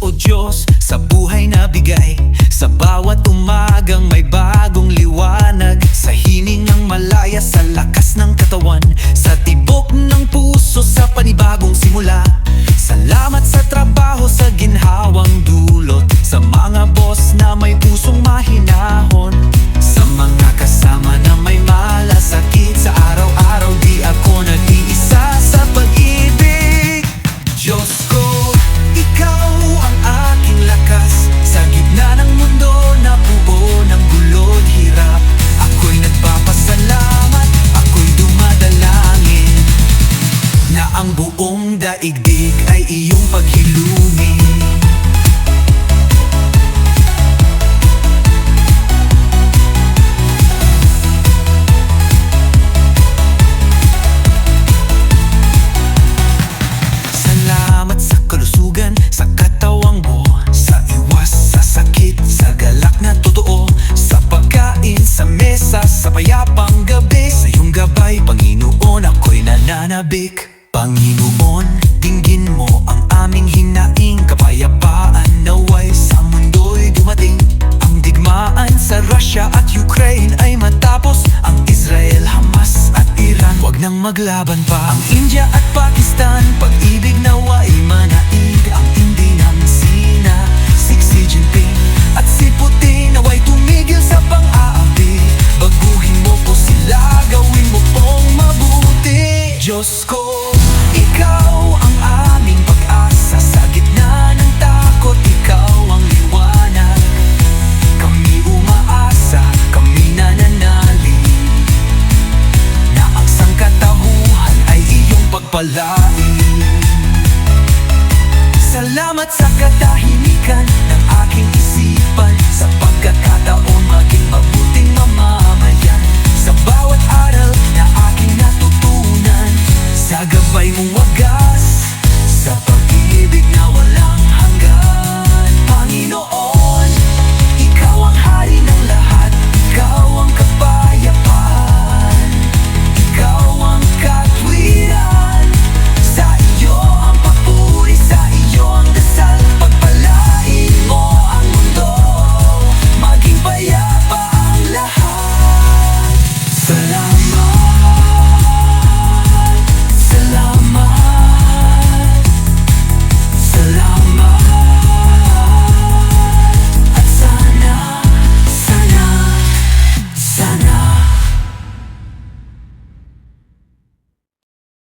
o Diyos sa buhay na bigay Sa bawat umaga daigdig ay iyong paghilumig Salamat sa kalusugan, sa katawang mo Sa iwas sa sakit, sa galak na totoo Sa pagkain, sa sa payapang gabi. Sa iyong gabay, Panginoon, ako'y nananabik. Panginoon, maglaban pa. Ang India at Pakistan Pag-ibig naway manaig. Ang hindi ng Sina Si Xi Jinping. At si Putin naway tumigil sa pang-aapi. Baguhin mo po sila Gawin mo pong mabuti. Diyos ko pagpalain Salamat sa katahimikan